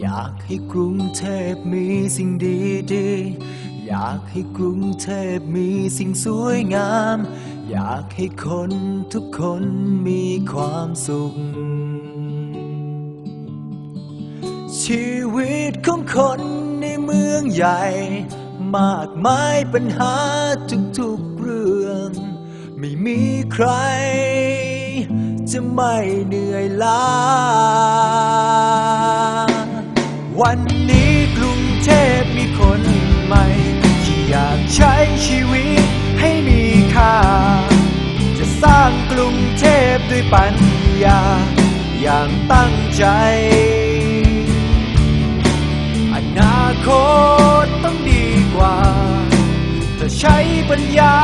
อยากให้กรุงเทพมีสิ่งดีดีๆอยากให้กรุงเทพมีสิ่งสวยงาม อยากให้คนทุกคนมีความสุข ชีวิตของคนในเมืองใหญ่ มากมายปัญหาทุกๆเรื่อง ไม่มีใคร จะไม่เหนื่อยล้า วันนี้กรุงเทพมีคนใหม่ ที่อยากใช้ชีวิตให้มีค่า จะสร้างกรุงเทพด้วยปัญญา อย่างตั้งใจ อนาคตต้องดีกว่า ถ้าใช้ปัญญา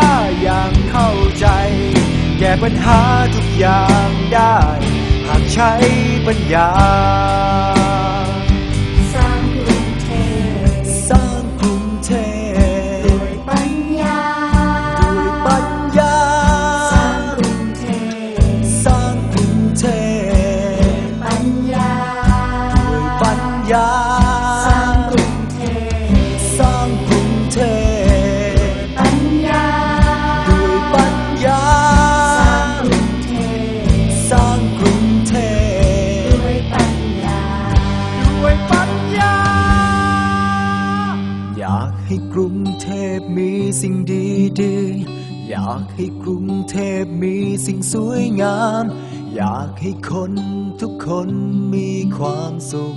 อย่างเข้าใจ แก้ปัญหาทุกอย่างได้ หากใช้ปัญญา ปัญญาสร้างกรุงเทพสร้างกรุงเทพปัญญา ด้วยปัญญา สร้างกรุงเทพสร้างกรุงเทพด้วยปัญญา ด้วยปัญญา อยากให้กรุงเทพมีสิ่งดีดีๆอยากให้กรุงเทพมีสิ่งสวยงาม อยากให้คนทุกคนมีความสุข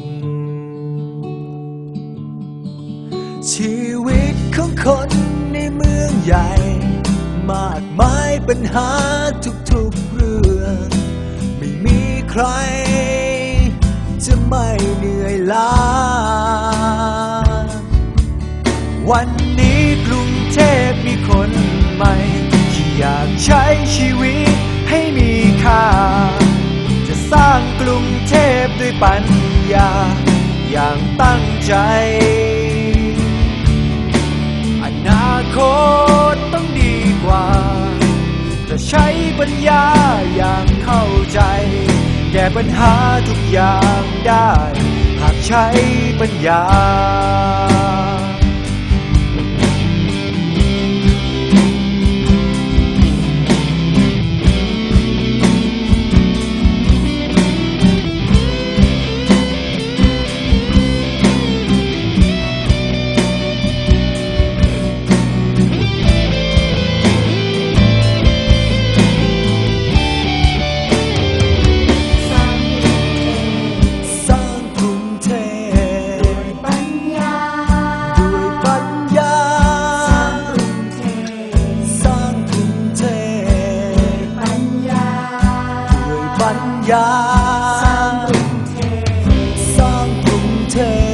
ชีวิตของคนในเมืองใหญ่ มากมายปัญหาทุกๆเรื่อง ไม่มีใคร จะไม่เหนื่อยล้า วันนี้กรุงเทพมีคนใหม่ ที่อยากใช้ชีวิตให้มีค่า จะสร้างกรุงเทพด้วยปัญญา อย่างตั้งใจ คตต้องดีกว่า จะใช้ปัญญาอย่างเข้าใจ แก้ปัญหาทุกอย่างได้ หากใช้ปัญญา อย่างสร้างกรุงเทพ